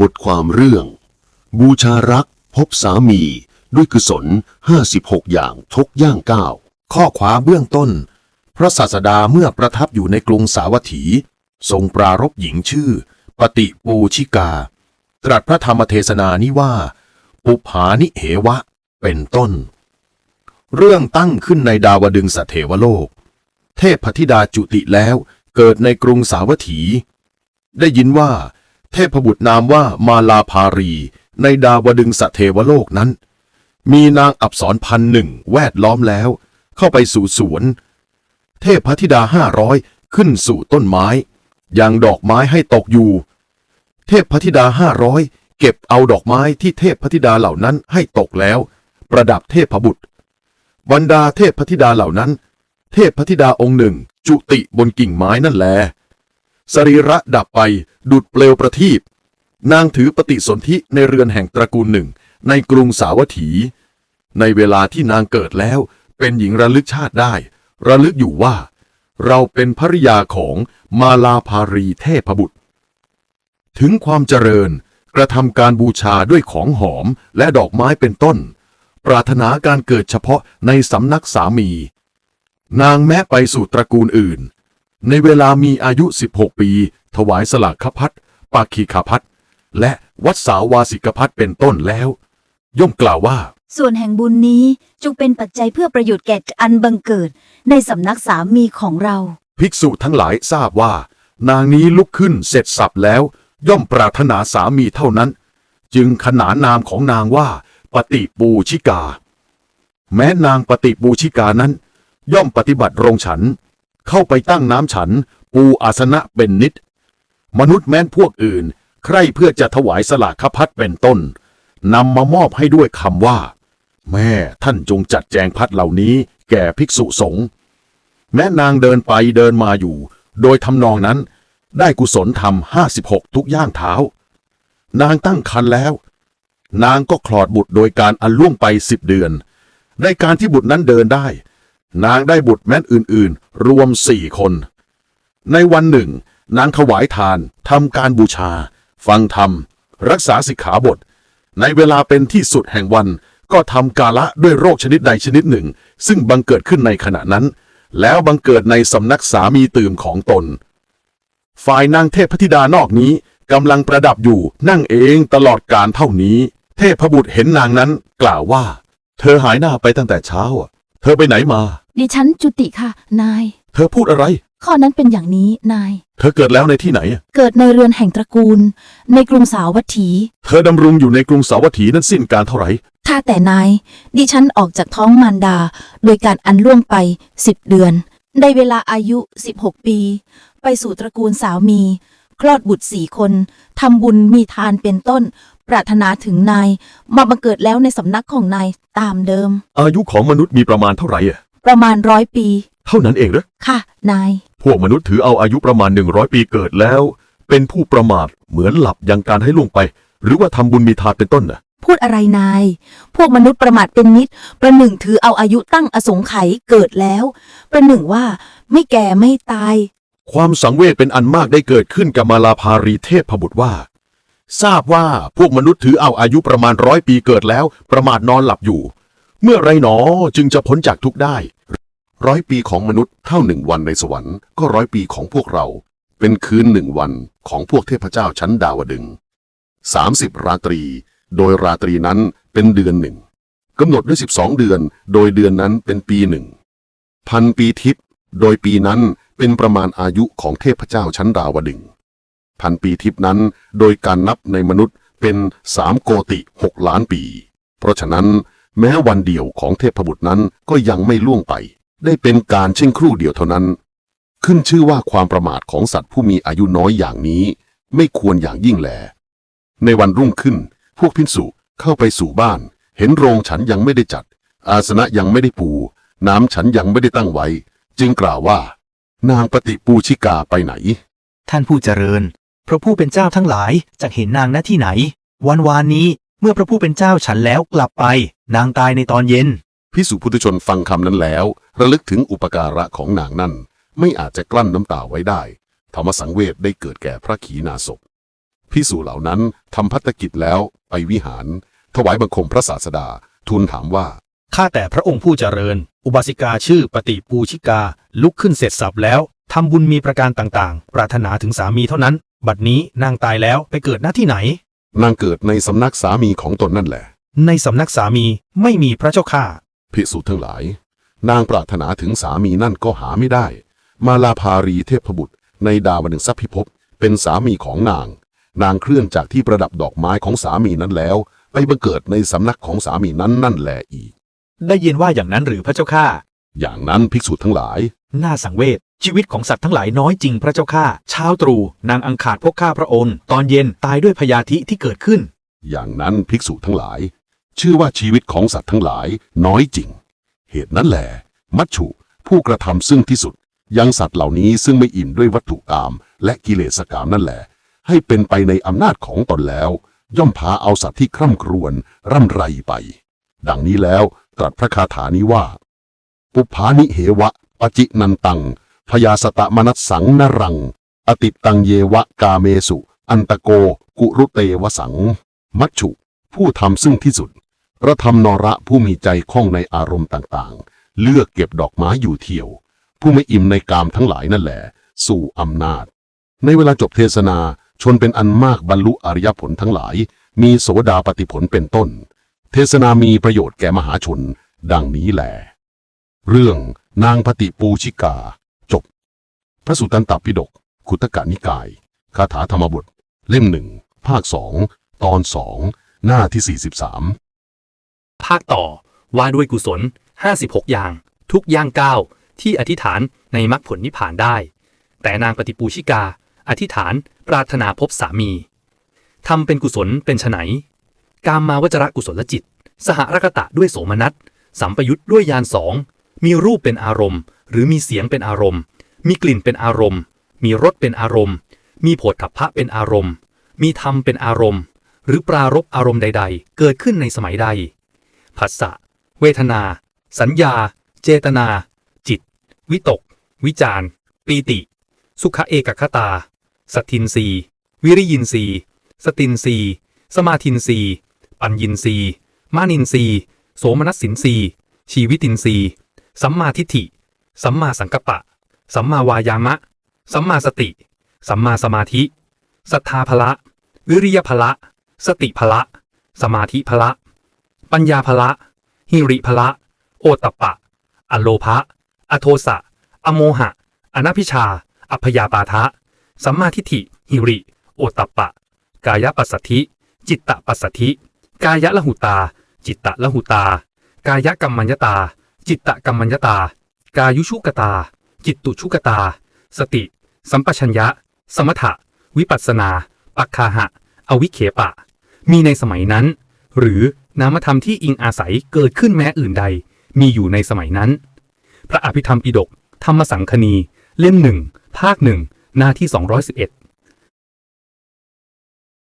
บทความเรื่อง บูชารัก พบสามี ด้วยกุศล 56 อย่างทกย่างก้าวข้อความเบื้องต้น พระศาสดาเมื่อประทับอยู่ในกรุงสาวัตถี ทรงปรารภหญิงชื่อ ปฏิปูชิกา ตรัสพระธรรมเทศนานี้ว่า ปุภานิเหวะ เป็นต้น เรื่องตั้งขึ้นในดาวดึงสเทวโลก เทพธิดาจุติแล้วเกิดในกรุงสาวัตถี ได้ยินว่า เทพบุตรนามว่ามาลาภารี ในดาวดึงสเทวโลกนั้น มีนางอับสรพันหนึ่งแวดล้อมแล้ว เข้าไปสู่สวน เทพธิดาห้าร้อยขึ้นสู่ต้นไม้ยังดอกไม้ให้ตกอยู่ เทพธิดาห้าร้อยเก็บเอาดอกไม้ที่เทพธิดาเหล่านั้นให้ตกแล้ว ประดับเทพบุตรบรรดาเทพธิดาเหล่านั้น เทพธิดาองค์หนึ่งจุติบนกิ่งไม้นั่นแหละ สรีระดับไป ดุดเปลวประทีปนางถือปฏิสนธิในเรือนแห่งตระกูลหนึ่ง ในกรุงสาวัตถี ในเวลาที่นางเกิดแล้ว เป็นหญิงระลึกชาติได้ ระลึกอยู่ว่า เราเป็นภริยาของมาลาภารีเทพบุตร ถึงความเจริญกระทำการบูชาด้วยของหอมและดอกไม้เป็นต้น ปรารถนาการเกิดเฉพาะในสำนักสามี นางแม้ไปสู่ตระกูลอื่น ในเวลามีอายุ 16 ปี ถวายสลากขพัดปาคีขพัดและวัดสาวาสิกพัดเป็นต้นแล้ว ย่อมกล่าวว่า ส่วนแห่งบุญนี้จงเป็นปัจจัยเพื่อประโยชน์แก่อันบังเกิด ในสำนักสามีของเรา ภิกษุทั้งหลายทราบว่า นางนี้ลุกขึ้นเสร็จสับแล้ว ย่อมปรารถนาสามีเท่านั้น จึงขนานนามของนางว่า ปฏิปูชิกา แม้นางปฏิปูชิกานั้น ย่อมปฏิบัติโรงฉัน เข้าไปตั้งน้ำฉัน ปูอาสนะเป็นนิด มนุษย์แม้นพวกอื่น ใครเพื่อจะถวายสลากขพัดเป็นต้นนำมามอบให้ด้วยคำว่า แม่ท่านจงจัดแจงพัดเหล่านี้แก่ภิกษุสงฆ์แม้นางเดินไปเดินมาอยู่ โดยทำนองนั้น ได้กุศลธรรมห้าสิบหกทุกย่างเท้า นางตั้งครรภ์แล้ว นางก็คลอดบุตรโดยการอันล่วงไปสิบเดือน ในการที่บุตรนั้นเดินได้ นางได้บุตรแม้นอื่นๆ รวมสี่คน ในวันหนึ่ง นางถวายทานทำการบูชา ฟังธรรม รักษาสิกขาบท ในเวลาเป็นที่สุดแห่งวันก็ทำกาละด้วยโรคชนิดใดชนิดหนึ่ง ซึ่งบังเกิดขึ้นในขณะนั้น แล้วบังเกิดในสำนักสามีตื่มของตน ฝ่ายนางเทพธิดานอกนี้กำลังประดับอยู่นั่งเองตลอดการเท่านี้ เทพบุตรเห็นนางนั้นกล่าวว่า เธอหายหน้าไปตั้งแต่เช้า เธอไปไหนมา ดิฉันจุติค่ะ นาย เธอพูดอะไร ข้อนั้นเป็นอย่างนี้นาย เธอเกิดแล้วในที่ไหนอะเกิดในเรือนแห่งตระกูล ในกรุงสาวัตถี เธอดำรงอยู่ในกรุงสาวัตถีนั้นสิ้นการเท่าไหร่ ถ้าแต่นาย ดิฉันออกจากท้องมารดา โดยการอันล่วงไปสิบเดือน ได้เวลาอายุ 16 ปี ไปสู่ตระกูลสามี คลอดบุตรสี่คนทำบุญมีทานเป็นต้น ปรารถนาถึงนาย มาบังเกิดแล้วในสำนักของนายตามเดิม อายุของมนุษย์มีประมาณเท่าไหร่อะ ประมาณร้อยปี เท่านั้นเองเหรอค่ะ นาย พวกมนุษย์ถือเอาอายุประมาณ 100 ปีเกิดแล้ว เป็นผู้ประมาทเหมือนหลับยังการให้ล่วงไป หรือว่าทำบุญมีทานเป็นต้นน่ะพูดอะไรนาย พวกมนุษย์ประมาทเป็นนิด ประหนึ่งถือเอาอายุตั้งอสงไขยเกิดแล้ว ประหนึ่งว่าไม่แก่ไม่ตาย ความสังเวชเป็นอันมากได้เกิดขึ้นกับมาลาภารีเทพบุตรว่า ทราบว่าพวกมนุษย์ถือเอาอายุประมาณร้อยปีเกิดแล้ว ประมาทนอนหลับอยู่ เมื่อไรหนอจึงจะพ้นจากทุกข์ได้ ร้อยปีของมนุษย์เท่าหนึ่งวันในสวรรค์ก็ร้อยปีของพวกเรา เป็นคืนหนึ่งวันของพวกเทพเจ้าชั้นดาวดึงสามสิบราตรี โดยราตรีนั้นเป็นเดือนหนึ่งกำหนดด้วยสิบสองเดือน โดยเดือนนั้นเป็นปีหนึ่งพันปีทิพย์โดยปีนั้นเป็นประมาณอายุของเทพเจ้าชั้นดาวดึงพันปีทิพย์นั้นโดยการนับในมนุษย์เป็นสามโกติหกล้านปี เพราะฉะนั้น แม้วันเดียวของเทพบุตรนั้นก็ยังไม่ล่วงไป ได้เป็นการเช่นครู่เดียวเท่านั้น ขึ้นชื่อว่าความประมาทของสัตว์ผู้มีอายุน้อยอย่างนี้ ไม่ควรอย่างยิ่งแล ในวันรุ่งขึ้น พวกพินสุเข้าไปสู่บ้าน เห็นโรงฉันยังไม่ได้จัด อาสนะยังไม่ได้ปู น้ำฉันยังไม่ได้ตั้งไว้ จึงกล่าวว่า นางปฏิปูชิกาไปไหน ท่านผู้เจริญ พระผู้เป็นเจ้าทั้งหลายจะเห็นนางณที่ไหน วันวานนี้ เมื่อพระผู้เป็นเจ้าฉันแล้วกลับไป นางตายในตอนเย็น พิสุพุทธชนฟังคำนั้นแล้ว ระลึกถึงอุปการะของนางนั่น ไม่อาจจะกลั้นน้ำตาไว้ได้ ธรรมสังเวชได้เกิดแก่พระขีณาสพพิสูจเหล่านั้นทำพัฒกิจแล้วไปวิหาร ถวายบังคมพระศาสดา ทูลถามว่า ข้าแต่พระองค์ผู้เจริญ อุบาสิกาชื่อปฏิปูชิกา ลุกขึ้นเสร็จสับแล้วทำบุญมีประการต่างๆ ปรารถนาถึงสามีเท่านั้น บัดนี้นางตายแล้วไปเกิดหน้าที่ไหน นางเกิดในสำนักสามีของตนนั่นแหละ ในสำนักสามีไม่มีพระเจ้าข้าภิกษุทั้งหลาย นางปรารถนาถึงสามีนั่นก็หาไม่ได้ มาลาภารีเทพบุตร ในดาวดึงสัพพิภพเป็นสามีของนาง นางเคลื่อนจากที่ประดับดอกไม้ของสามีนั้นแล้ว ไปบังเกิดในสำนักของสามีนั้นนั่นแหละอีก ได้ยินว่าอย่างนั้นหรือพระเจ้าข้าอย่างนั้นภิกษุทั้งหลาย น่าสังเวช ชีวิตของสัตว์ทั้งหลายน้อยจริงพระเจ้าข้าเช้าตรู่นางอังคาดพวกข้าพระองค์ ตอนเย็นตายด้วยพยาธิที่เกิดขึ้น อย่างนั้นภิกษุทั้งหลาย ชื่อว่าชีวิตของสัตว์ทั้งหลายน้อยจริง เหตุนั้นแหละมัชฉุผู้กระทำซึ่งที่สุด ยังสัตว์เหล่านี้ซึ่งไม่อิ่มด้วยวัตถุกรรมและกิเลสกรรมนั่นแหละ ให้เป็นไปในอำนาจของตนแล้ว ย่อมพาเอาสัตว์ที่คร่ำครวญร่ำไรไป ดังนี้แล้วตรัสพระคาถานี้ว่า ปุพานิเหวะปจินันตัง พยาสตะมนัสสังนรัง อติตังเยวะกาเมสุ อันตโก กุรุเตวสัง มัชฉุผู้ทำซึ่งที่สุดพระธรรมนระผู้มีใจคล่องในอารมณ์ต่างๆ เลือกเก็บดอกไม้อยู่เที่ยว ผู้ไม่อิ่มในกามทั้งหลายนั่นแหละ สู่อำนาจ ในเวลาจบเทศนา ชนเป็นอันมากบรรลุอริยผลทั้งหลาย มีโสดาปฏิผลเป็นต้น เทศนามีประโยชน์แก่มหาชน ดังนี้แหลเรื่องนางปฏิปูชิกา พระสุตตันตปิฎกขุตกะนิกาย คาถาธรรมบท เล่มหนึ่ง ภาคสองตอนสองหน้าที่ 43 ภาคต่อว่าด้วยกุศล 56 อย่าง ทุกอย่างก้าวที่อธิษฐานในมรรคผลนิพพานได้ แต่นางปฏิปูชิกา อธิษฐานปรารถนาพบสามีทำเป็นกุศลเป็นไฉนกามมาวจระกุศลจิต สหรกตะด้วยโสมนัสสัมปยุตด้วยยานสองมีรูปเป็นอารมณ์ หรือมีเสียงเป็นอารมณ์ มีกลิ่นเป็นอารมณ์ มีรสเป็นอารมณ์ มีโผฏฐัพพะเป็นอารมณ์ มีธรรมเป็นอารมณ์ หรือปรารบอารมณ์ใด ๆ เกิดขึ้นในสมัยใดผัสสะ เวทนา สัญญา เจตนา จิต วิตก วิจารปีติ สุขเอกคตา สตินรีวิริยินรีสตินรีสมาทินรีปัญญินรีมานินรีโสมนัสสินรีชีวิตินรีสัมมาทิฏฐิ สัมมาสังกัปปะ สัมมาวายามะ สัมมาสติ สัมมาสมาธิ ศรัทธาภละ วิริยภละ สติภละ สมาธิภละ ปัญญาภละ หิริภละ โอตตัปะ อโลภะ อโทสะ อโมหะ อนัพิชา อัพยาปาทะ สัมมาทิฏฐิ หิริ โอตตัปปะ กายปัสสัทธิ จิตตปัสสัทธิ กายละหุตา จิตตละหุตา กายกรรมัญญตา จิตตกรรมัญญตา กายุชุกตา จิตตุชุกตา สติ สัมปชัญญะ สมถะ วิปัสนา ปักคาหะ อวิเคปะ มีในสมัยนั้น หรือนามธรรมที่อิงอาศัยเกิดขึ้นแม้อื่นใด มีอยู่ในสมัยนั้น พระอภิธรรมปิฎกธรรมสังคณี เล่มหนึ่งภาคหนึ่งหน้าที่ 211